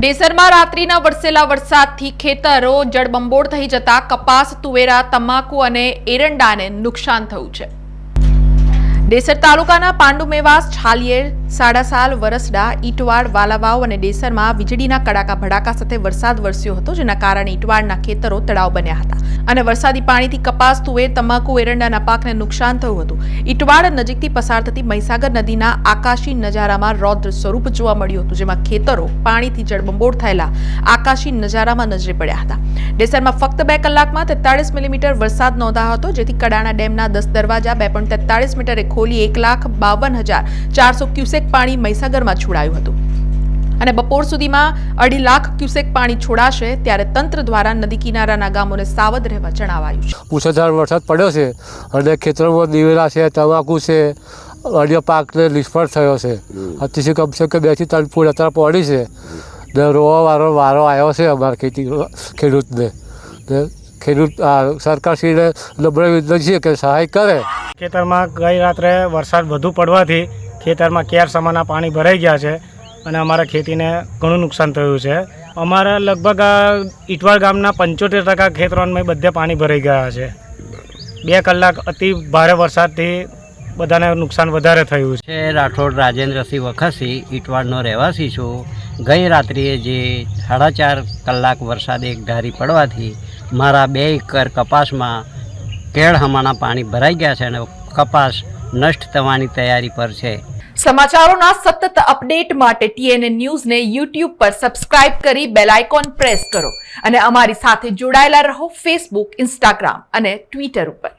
ડેસરમાં રાત્રિના વરસેલા વરસાદથી ખેતરો જળબંબોળ થઈ જતા કપાસ, તુવેરા, તમાકુ અને એરંડાને નુકસાન થયું છે. ડેસર તાલુકાના પાંડુમેવાસ છાલિયેર, સાડાસાલ, વરસડા, ઈટવાડ, વાલાવાવ અને ડેસરમાં વીજળીના કડાકા ભડાકા સાથે વરસાદ વરસ્યો હતો, જેના કારણે ઈટવાડના ખેતરો તળાવ બન્યા હતા. અને વરસાદી પાણીથી કપાસ, તુવેર, તમાકુ, એરંડાના પાકને નુકસાન થયું હતું. ઈટવાડ નજીકથી પસાર થતી મહીસાગર નદીના આકાશી નજારામાં રૌદ્ર સ્વરૂપ જોવા મળ્યું હતું, જેમાં ખેતરો પાણીથી જળબંબોળ થયેલા આકાશી નજારામાં નજરે પડ્યા હતા. ડેસરમાં ફક્ત બે કલાકમાં તેતાળીસ મિલીમીટર વરસાદ નોંધાયો હતો, જેથી કડાણા ડેમના દસ દરવાજા બે મીટરે ખોલી એક લાખ બાવન હજાર ચારસો ક્યુસેક પાણી મહીસાગરમાં છોડાયું હતું. અને બપોર સુધીમાં અઢી લાખ ક્યુસેક પાણી છોડાશે ત્યારે તંત્ર દ્વારા નદી કિનારાના ગામોને સાવધ રહેવા જણાવાયું છે. મુસળધાર વરસાદ પડ્યો છે અને ખેતરોમાં દિવેલા છે તમાકુ છે અન્ય પાકને નિષ્ફળ થયો છે. અતિશય કમસે કમ બેથી ત્રણ ફૂટ અત્યારે પડી છે. ને રોવા વારો વારો આવ્યો છે અમારા ખેતી ખેડૂતને. ને ખેડૂત સરકારશ્રીને નમ્ર વિનંતી છે કે સહાય કરે. ખેતરમાં ગઈ રાત્રે વરસાદ વધુ પડવાથી ખેતરમાં કેર સમાના પાણી ભરાઈ ગયા છે અને અમારા ખેતીને ઘણું નુકસાન થયું છે. અમારા લગભગ ઈટવાડ ગામના પંચોતેર ટકા ખેતરોમાં બધે પાણી ભરાઈ ગયા છે. બે કલાક અતિ ભારે વરસાદથી બધાને નુકસાન વધારે થયું છે. રાઠોડ રાજેન્દ્રસિંહ વખસી, ઈટવાડનો રહેવાસી છું. ગઈ રાત્રિએ જે સાડા ચાર કલાક વરસાદ એક ધારી પડવાથી મારા બે એકર કપાસમાં કેળ હમાના પાણી ભરાઈ ગયા છે અને કપાસ નષ્ટ થવાની તૈયારી પર છે. સમાચારોના સતત અપડેટ માટે ટીએનએ ન્યૂઝને યુટ્યુબ પર સબસ્ક્રાઇબ કરી બેલ આઇકોન પ્રેસ કરો અને અમારી સાથે જોડાયેલા રહો ફેસબુક, ઇન્સ્ટાગ્રામ અને ટ્વિટર ઉપર.